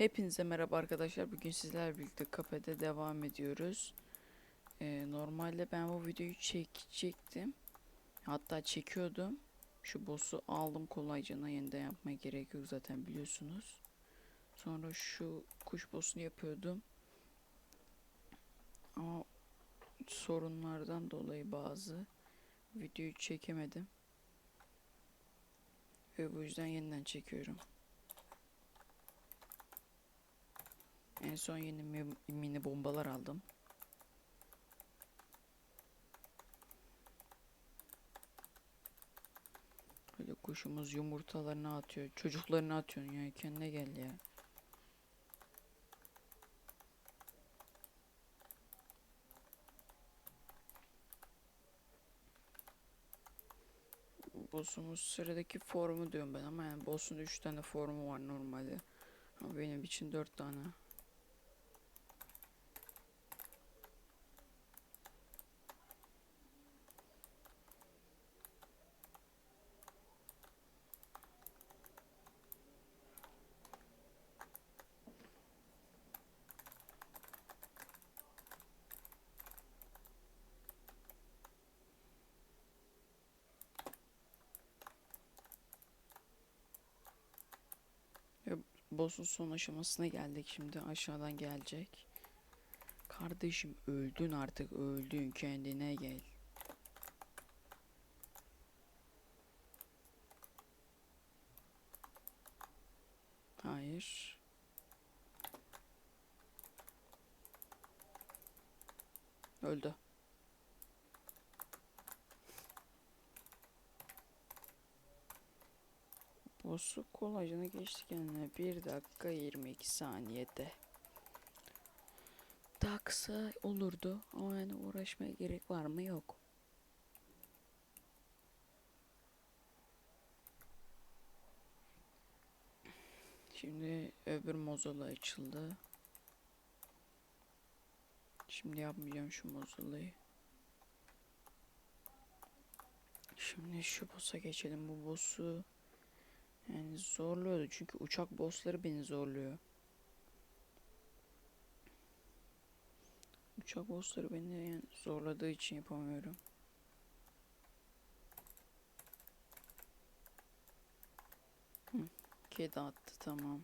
Hepinize merhaba arkadaşlar. Bugün sizlerle birlikte kafede devam ediyoruz. Ee, normalde ben bu videoyu çekecektim. Hatta çekiyordum. Şu boss'u aldım kolayca yeniden yapmaya gerek yok zaten biliyorsunuz. Sonra şu kuş boss'unu yapıyordum. Ama sorunlardan dolayı bazı videoyu çekemedim. Ve bu yüzden yeniden çekiyorum. En son yeni mi- mini bombalar aldım. Böyle kuşumuz yumurtalarını atıyor. Çocuklarını atıyorsun ya. Kendine gel ya. Boss'umuz sıradaki formu diyorum ben ama yani boss'un 3 tane formu var normalde. Ama benim için 4 tane. Boss'un son aşamasına geldik şimdi aşağıdan gelecek. Kardeşim öldün artık öldün kendine gel. Hayır. Öldü. Boss'u kolaycana geçti kendine. 1 dakika 22 saniyede. Daha kısa olurdu ama yani uğraşmaya gerek var mı yok. Şimdi öbür mozola açıldı. Şimdi yapmayacağım şu mozolayı. Şimdi şu boss'a geçelim. Bu boss'u yani zorluyordu çünkü uçak bossları beni zorluyor. Uçak bossları beni yani zorladığı için yapamıyorum. Hı, kedi attı tamam.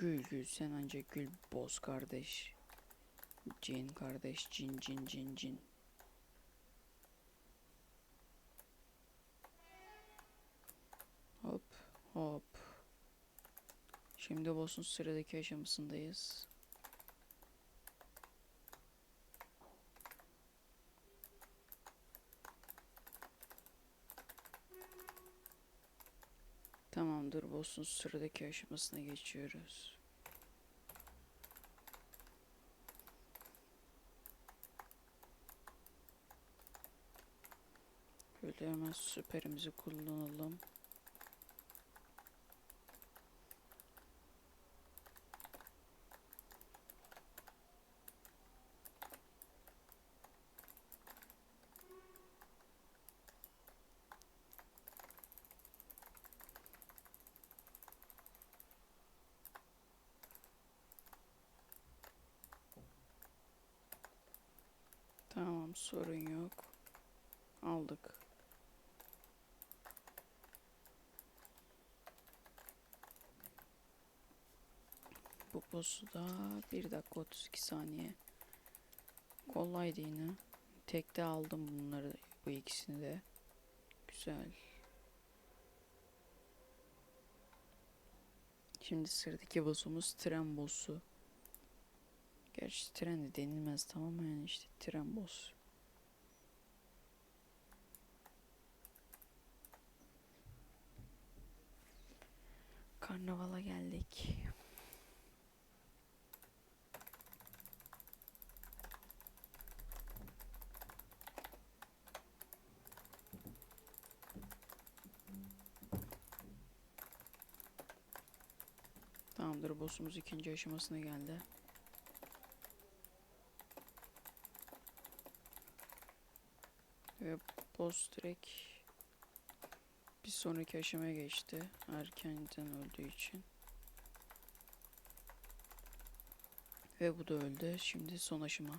Gül gül sen ancak gül boz kardeş. Cin kardeş cin cin cin cin. Hop hop. Şimdi boss'un sıradaki aşamasındayız. Tamamdır boss'un sıradaki aşamasına geçiyoruz. Böyle hemen süperimizi kullanalım. Tamam sorun yok. Aldık. Bu boss'u da 1 dakika 32 saniye. Kolaydı yine. Tekte aldım bunları bu ikisini de. Güzel. Şimdi sıradaki boss'umuz tren boss'u. Gerçi tren de denilmez tamam yani işte tren boss. Karnavala geldik. Tamamdır boss'umuz ikinci aşamasına geldi. Ve boss direkt bir sonraki aşamaya geçti. Erkenden öldüğü için. Ve bu da öldü. Şimdi son aşama.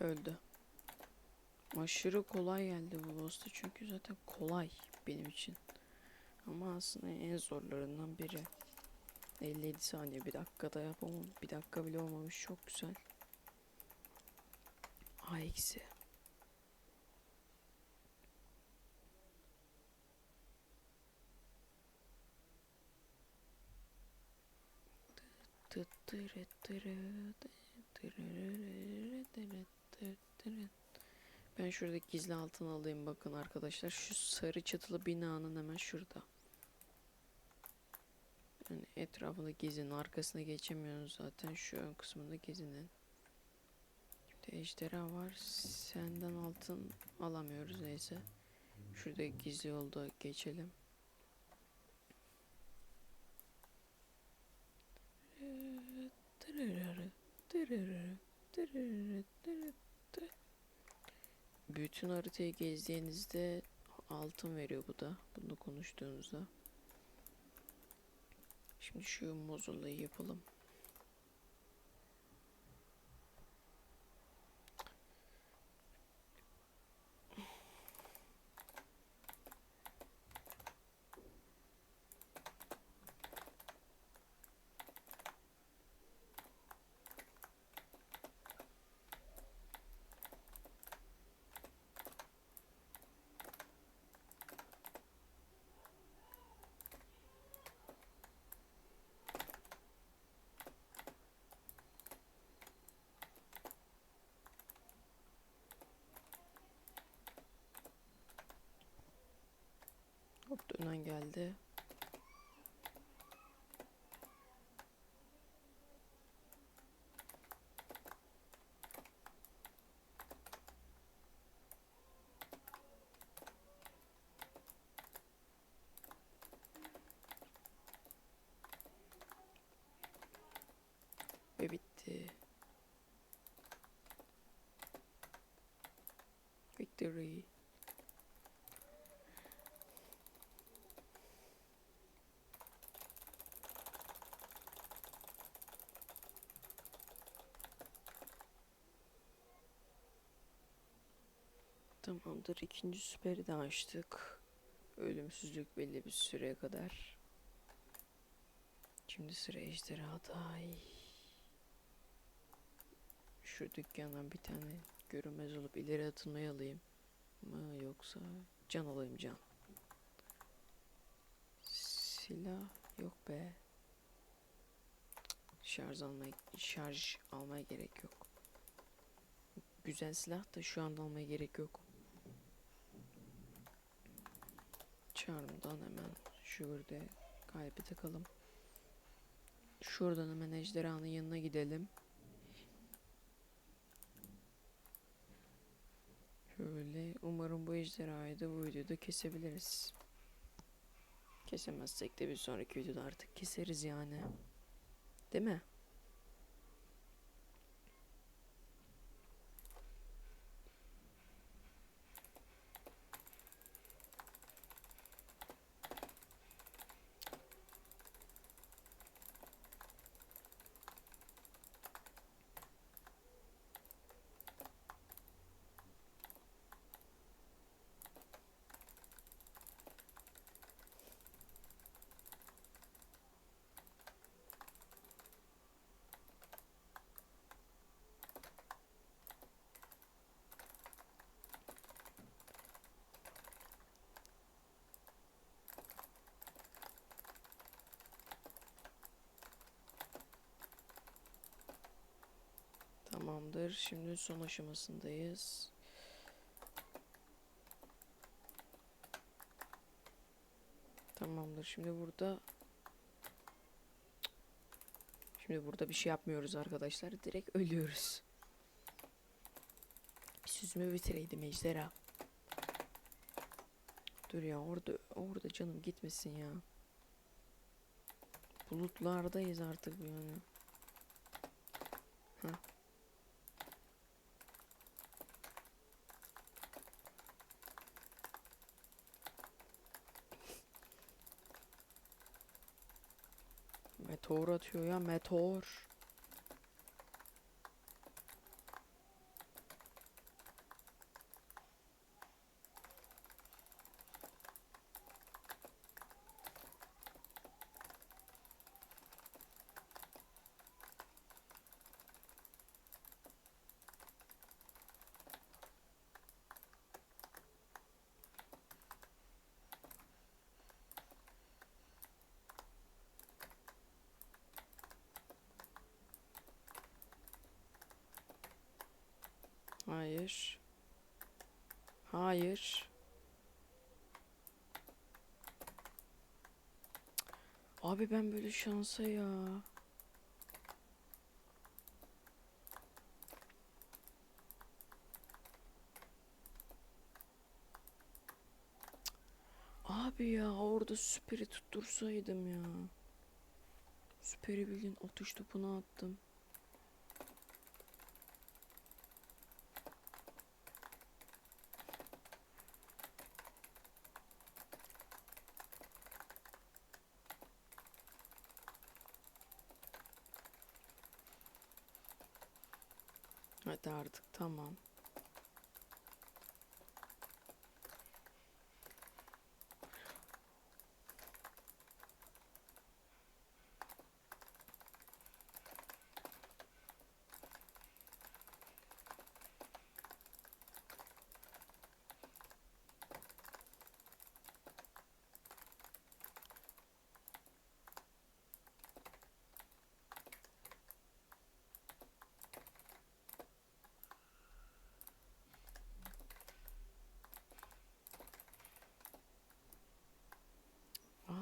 Ve öldü. Aşırı kolay geldi bu boss'ta çünkü zaten kolay benim için. Ama aslında en zorlarından biri. 57 saniye bir dakikada yapamam. Bir dakika bile olmamış çok güzel. A eksi. Tı tırı tırı tı tırırırırı tırı tı tırı. Ben şurada gizli altın alayım bakın arkadaşlar. Şu sarı çatılı binanın hemen şurada. Yani etrafında gezin. Arkasına geçemiyorsunuz zaten. Şu ön kısmında gezinin. Şimdi ejderha var. Senden altın alamıyoruz neyse. Şurada gizli yolda geçelim. Bütün haritayı gezdiğinizde altın veriyor bu da. Bunu konuştuğunuzda. Şimdi şu mozulayı yapalım. Dönen geldi. Ve bitti. Victory. Tamamdır. ikinci süperi de açtık. Ölümsüzlük belli bir süreye kadar. Şimdi sıra ejderhada. Ay. Şu dükkandan bir tane görünmez olup ileri atılmayı alayım mı yoksa can alayım can. Silah yok be. Şarj almaya şarj almaya gerek yok. Güzel silah da şu anda almaya gerek yok. Charm'dan hemen şurada kalbi takalım. Şuradan hemen ejderhanın yanına gidelim. Şöyle umarım bu ejderhayı da bu videoda kesebiliriz. Kesemezsek de bir sonraki videoda artık keseriz yani. Değil mi? Tamamdır. Şimdi son aşamasındayız. Tamamdır. Şimdi burada Şimdi burada bir şey yapmıyoruz arkadaşlar. Direkt ölüyoruz. Bir süzme bitireydi mecdera. Dur ya orada orada canım gitmesin ya. Bulutlardayız artık yani. Heh. Meteor atıyor ya meteor. Hayır. Hayır. Abi ben böyle şansa ya. Abi ya orada süperi tuttursaydım ya. Süperi bildiğin atış topuna attım. Hadi artık tamam.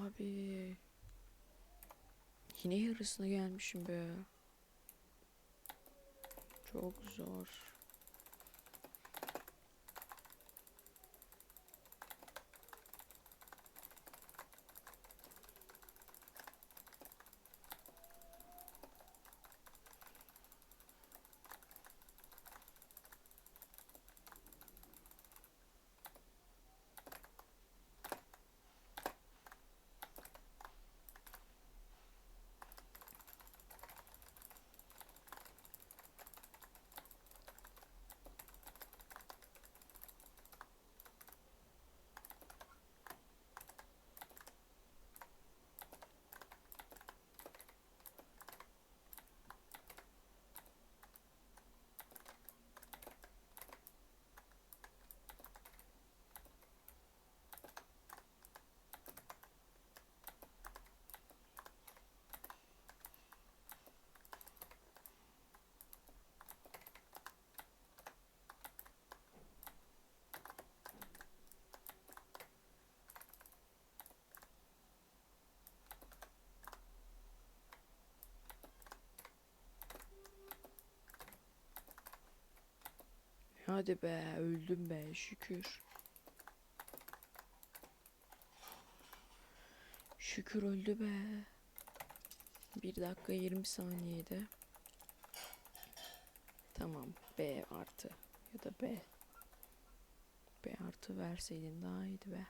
Abi. Yine yarısına gelmişim be. Çok zor. Hadi be öldüm be şükür. Şükür öldü be. 1 dakika 20 saniyede. Tamam B artı ya da B. B artı verseydin daha iyiydi be.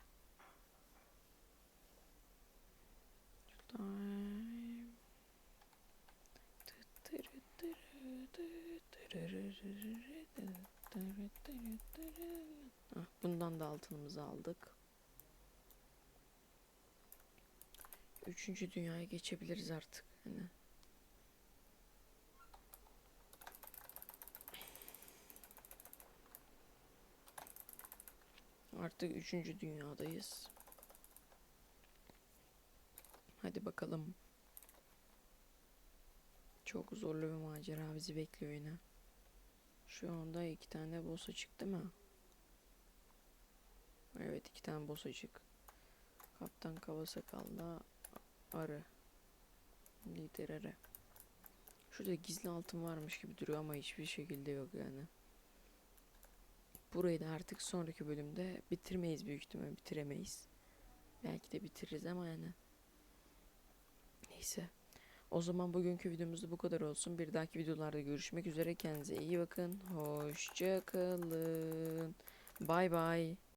Bundan da altınımızı aldık. Üçüncü dünyaya geçebiliriz artık. Hani. Artık üçüncü dünyadayız. Hadi bakalım. Çok zorlu bir macera bizi bekliyor yine. Şu anda iki tane boss açık değil mi? Evet iki tane boss açık. Kaptan Kavasakal'la arı. Lider arı. Şurada gizli altın varmış gibi duruyor ama hiçbir şekilde yok yani. Burayı da artık sonraki bölümde bitirmeyiz büyük ihtimal bitiremeyiz. Belki de bitiririz ama yani. Neyse. O zaman bugünkü videomuz da bu kadar olsun. Bir dahaki videolarda görüşmek üzere. Kendinize iyi bakın. Hoşça kalın. Bay bay.